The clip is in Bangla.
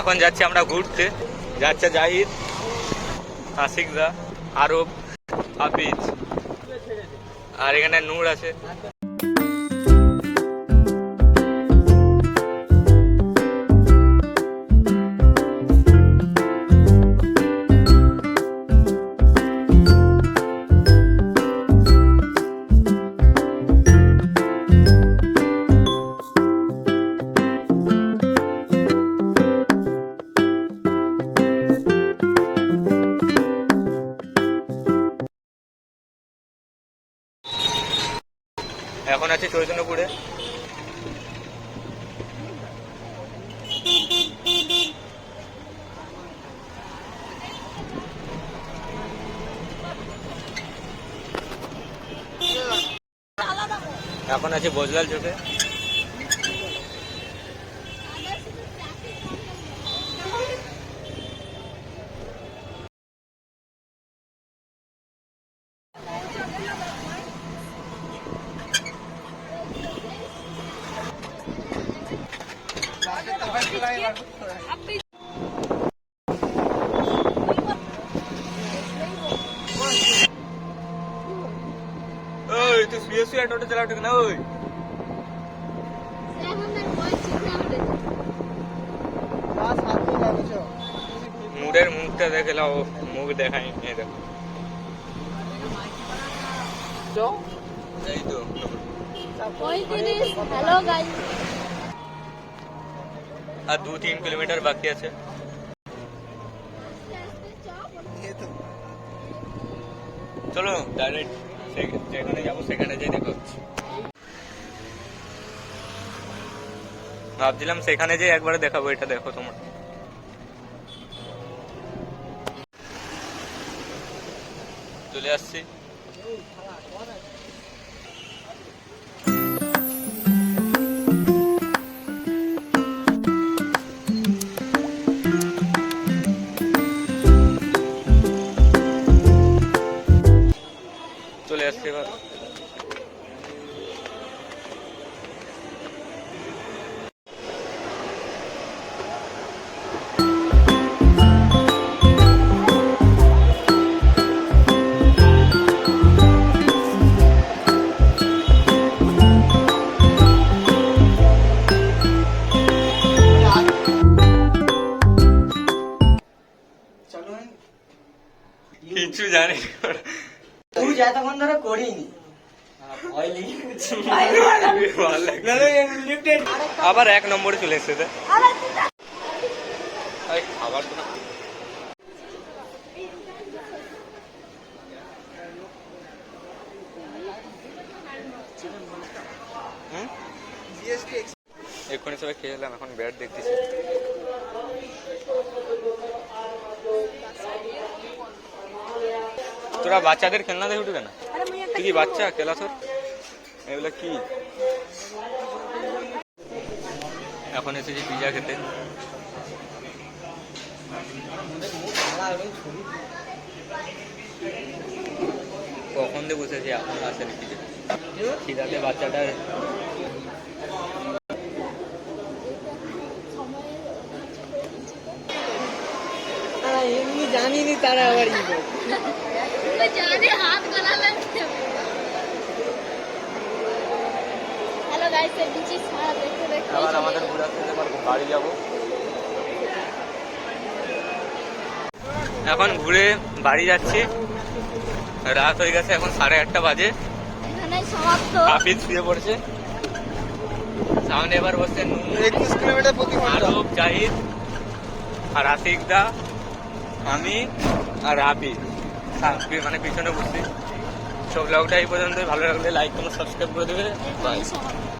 এখন যাচ্ছি আমরা ঘুরতে। যাচ্ছে জাহিদ আশিকদা আরব হাফিজ। আর এখানে নূর আছে। এখন আছে চৈতন্যপুরে এখন আছে বজলাল চোখে ওই তুই শুয়ে শুয়ে টোটো চালাও না ওই। নূরের মুখটা দেখে লাও মুখ দেখাই এই দেখো। এই তো। হ্যালো গাইস আর দু তিন কিলোমিটার বাকি আছে। চলো ডাইরেক্ট যেখানে যাব সেখানে যেয়ে দেখো। ভাবছিলাম সেখানে যে একবারে দেখাবো, এটা দেখো তোমার। চলে আসছি। চলে আসছি এবার কিছু জানি না। তুই যা ধরে করিনি আবার এক নম্বরে চলে এসছে খাবার তো না। হুম? এক্ষুনি সবাই খেয়ে এলাম এখন ব্যাট দেখতেছি। তোরা বাচ্চাদের খেলনা দেখে উঠবে না? তুই কি বাচ্চা? খেলা তোর এগুলো কি? এখন এসেছি পিজা খেতে। কখন দিয়ে বসেছি, এখন আসেনি পিজা খিদাতে বাচ্চাটার জানিনি তারা আবার আবার আমাদের ঘুরে পারব বাড়ি যাব। এখন ঘুরে বাড়ি যাচ্ছি। রাত হয়ে গেছে এখন সাড়ে আটটা বাজে। হাফিজ শুয়ে পড়ছে। সামনে এবার বসছে নুন। একুশ কিলোমিটার প্রতি আরব জাহিদ আর আশিক দা আমি আর রাবি মানে পিছনে বসছি সব ব্লগটা এই পর্যন্ত ভালো লাগলে লাইক কমেন্ট সাবস্ক্রাইব করে দেবে। বাই